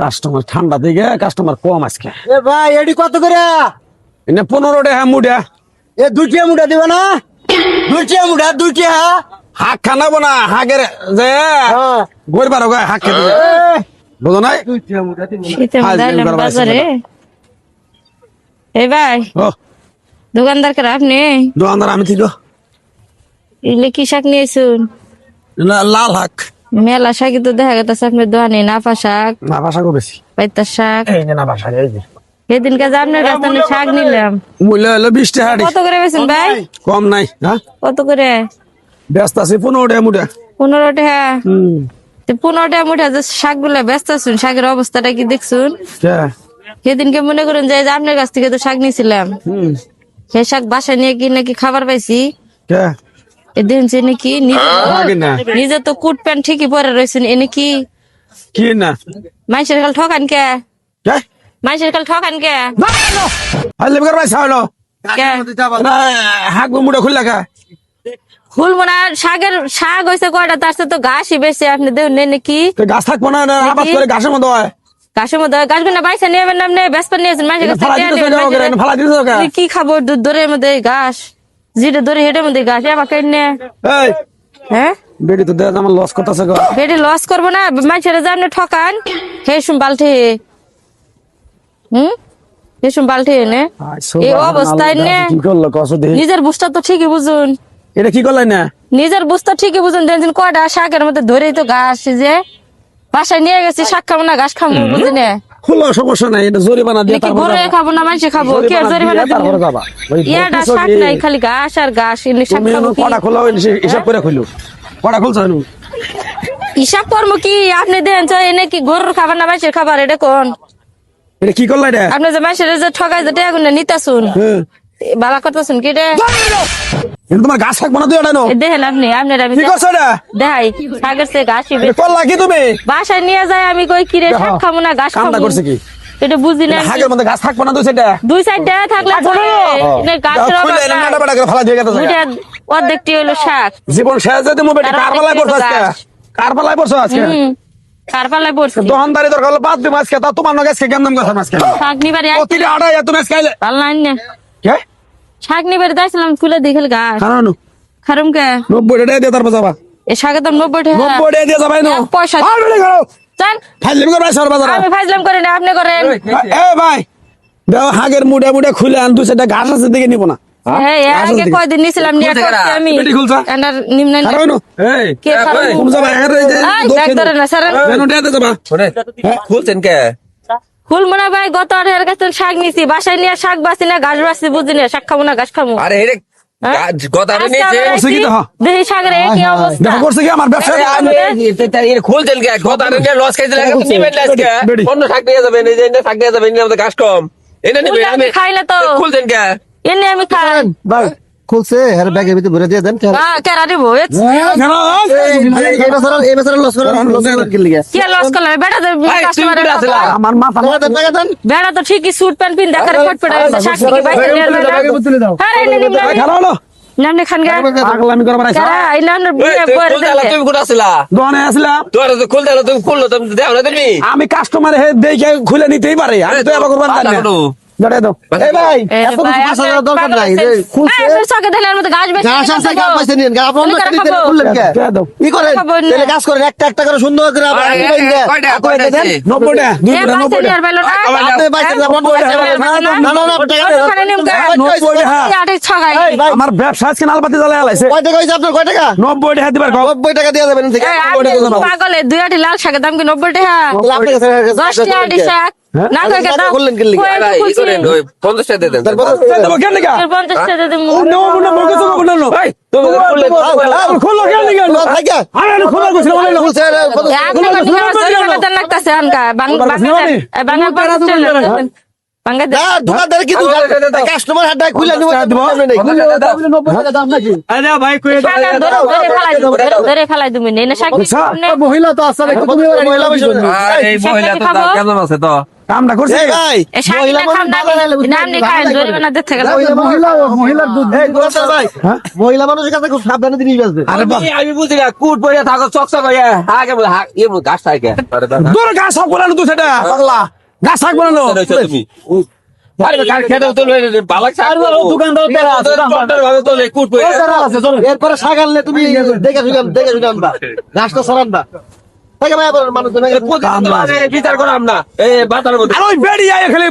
Customer ঠান্ডা দিকে customer কম আজকে। এ ভাই এডি কত করে? এনে পনেরো টাকা মুডা। এ দুটিয়া মুড়া দিবে না? দুটিয়া মুড়া দুটিয়া হাক খানাবো না হাকের যে হ্যাঁ। গরিব আর হাক খেতে এ, বুঝো নাই? বাজারে। এই ভাই ও। দোকানদার করে আপনি? দোকানদার আমি ছিল এগুলো কি শাক নিয়েছুন? লাল হাক। মেলা শাকই তো দেখা গেছে আপনার দোকানে নাফা শাক না ভাষা কো বেশি। পাইতার শাক। এই যে না ভাষা এই যে। সেদিন কাজে আপনার কাছ থেকে শাক নিলাম। মূল্য হলো বিশ টাকা কত করে বেছেন ভাই? কম নাই হ্যাঁ? কত করে? ব্যস্ত আছে পনেরো টাকা মুডা পনেরো টাকা? পনেরো টাকা মুঠা যে শাকগুলা ব্যস্ত আছেন শাকের অবস্থাটা কি দেখছুন? সেদিনকে মনে করেন যে আপনার কাছ থেকে তো শাক নিয়েছিলাম সেই শাক বাসায় নিয়ে কি নাকি খাবার পাইছি? কে এ দেখছি নাকি নিজে না তো কুট প্যান্ট ঠিকই পরে রয়েছেন এনে কি? কি না? মানুষের কাল ঠকান কে? কে? মানুষের কাল ঠকান কে? ভাই না হাক মুডা খুললা কা? মনে হয় শাকের শাক হয়েছে কয়টা তার সাথে তো ঘাসই বেশি আপনি দেখুন নেই নাকি তো গাছ থাকব না না আবাদ করে গাছের মতো হয়। ঘাসের মধ্যে গাছগুলো বাইসা নিয়ে নেবেন আপনি বেসপা নিয়েছেন মানুষের কি খাব দুধ দরের মধ্যে ঘাস। যেটা দরে হেঁটের মধ্যে ঘাস এবার কেনে হ্যাঁ? তো দেখ আমার লস করতেছে গো? বেটি লস করব না মানুষের আপনি ঠকান হে শুন হুম? হে শুন এনে এই অবস্থায় নে। নিজের বুঝটা তো ঠিকই বুঝুন। এটা কি করলাই না? নিজের বুঝটা ঠিকই বুঝুন। দেখছেন কয়টা শাকের মধ্যে ধরেই তো ঘাস যে। বাসায় নিয়ে গেছি শাক খাব না ঘাস খাব বুঝি না? হলো সমস্যা নাই এটা জরিমানা দিয়ে তারপর ঘরে খাব না খাব? কি জরিমানা দিয়ে তারপর যাবা। ইয়াটা শাক নাই খালি ঘাস আর ঘাস এমনি শাক খাব কি? কড়া খোলা হিসাব করে খুলো। কড়া খুলছ নু হিসাব করব কি? আপনি দেন তো এনে কি গরুর খাবার না মানুষের খাবার? এটা কোন? এটা কি করলাই রে আপনি যে মানুষের যে ঠগাই যে টেগুন নিতাছুন বাবা করতেছুন কি রে? এটা তোমার গাছ থাকব না তুই এটা দেখেন আপনি আপনার আমি কি করছ এটা? দেখাই শাকের সে ঘাসই করলা কি তুমি? বাসায় নিয়ে যায় আমি কই কি রে শাক খাব না ঘাস খাব? করছে কি? এটা বুঝি না হাগের মধ্যে গাছ থাকব না তুই সেটা? দুই সাইড থাকলে চলে। গাছের খুলে অবস্থা নাটা বাটা করে ফালা দিয়ে গেছে দুইটা অর্ধেকটি হলো শাক। জীবন শেষ যেতে মোবাইল তার কার পালায় আজকে? গাছ। কার আজকে? হুম কার দোকানদারি দরকার হলো বাদ দিম আজকে। তা তোমার নগে আজকে কেমন কথা আজকে? শাক নিবারে প্রতিটা আড়াই তুমি আজকে আইলে পাল্লা আইনে কে? শাক নিবারে যাইছিলাম খুলে দেখে গাছ। খারানো? খারুম কে? নব্বই টাকা দিয়ে তারপর যাবা এ শাকের দাম নব্বই টাকা নব্বই টাকা দিয়ে যাবাই নো। পয়সা বেড়ে চান ফাইলে বিকার ভাই সর বাজার। আমি ফাইজলাম করি না আপনি করেন। এ ভাই দেও হাগের মুড়ে মুড়ে খুলে আন দুই সেটা ঘাস আছে দিকে নিব না। হ্যাঁ আগে কয়দিন নিছিলাম নিয়ে খুলছে আমি। বেটি খুলছে? এনার নিম্ন খারানো এই কে খারাপ কোন যাবা এর এই যে ধরে না, স্যার। কেন দিয়ে যাবা। শোনে খুলছেন কে? ফুল মনে ভাই গত কাছে শাক নিছি বাসায় নিয়ে শাক বাসি না ঘাস বাসি বুঝি না শাক খাব না ঘাস খাব। আরে হেরে হ্যাঁ? কথা আজকে নিয়েছে। আমরা করছে কি আইছি, দেখো? দেখি শাকের একই অবস্থা। দেখো করছে কি আমার আমি এর খুলছেন কে কথা নিয়ে লস খাইতে লাগে নিবেন না আজকে। বেডি। অন্য শাক নিয়ে যাবেন এই যে এনে শাক নিয়ে যাবেন এনে আমাদের গাছ কম। এনে নিবেন খুললে আমি আমি খাই খুলছে আর ব্যাগের ভিতরে ভরে দিয়ে দেন হ্যাঁ কেরা দিব? তো ঠিকই স্যুট প্যান্ট পিন দেখারে ফটফট বাইরে নিয়ে হ্যাঁ নামনে খান গা পাগলামি এই নামনে দিলে তুমি দোকানে তো খুলতে তুমি খুললো তুমি দেও না তুমি আমি কাস্টমার হে দেখে খুলে নিতেই পারে। আমি তো এবার করবার না। কটো। জড়াই দাও এই ভাই এত কিছু পাঁচ হাজার দরকার নাই, হয়েছেন। খুলছে। আপনার চকে মতো গাছ বেশি গাছ আছে গাছ পাইছে নিন গাছ আপনার আমি কারা খুললেন কে কে করেন তাহলে কাজ করেন একটা একটা করে সুন্দর করে আবার দিবেন যে। কয়টা, দেন? আপনি যাবেন, না, না, না, টাকা আমার ব্যবসা আজকে নালপাতি আলাইছে কয় টাকা হয়েছে আপনার কয় টাকা নব্বই টাকা দিবার কও। নব্বই টাকা দিয়ে যাবেন থেকে। পাগলে, দুই আটি লাল শাকের দাম কি নব্বই টাকা? আপনার কাছে টাকা শাক। হ্যাঁ? না কয় কে দাও? খুললেন কি লিগা? কয় ই করেন, ওই পঞ্চাশ টাকা দিয়ে দেন দেবো কেন লিগা? এর টাকা দিমু। ও, নো, তুমি কেন লিগা? থাকে আরে, খোলো। খুলছে লাগতাছে আনকা। ভাই কই খালা ধরে ধরে ফেলাই দিবি ধরে ধরে ফেলাই দিবি নে না মহিলা তো আছে তো তো কামটা করছে ভাই গেল মহিলা মানুষের কাছে খুব সাবধানে জিনিস বেচবে। আরে আমি- বুঝি না কুট পড়ে থাকো চকচক হয়ে বলে ইয়ে গাছ থাকে। দূর গাছ সব বলানো তুই সেটা। পাগলা গাছ থাক বলানো তুমি। তো তো এরপরে সাগাললে তুমি দেখে শুনে দেখে শুনে আনবা গাছটা আবার মানুষ বিচার করাম না। এই বাতার মধ্যে। আর ওই খালি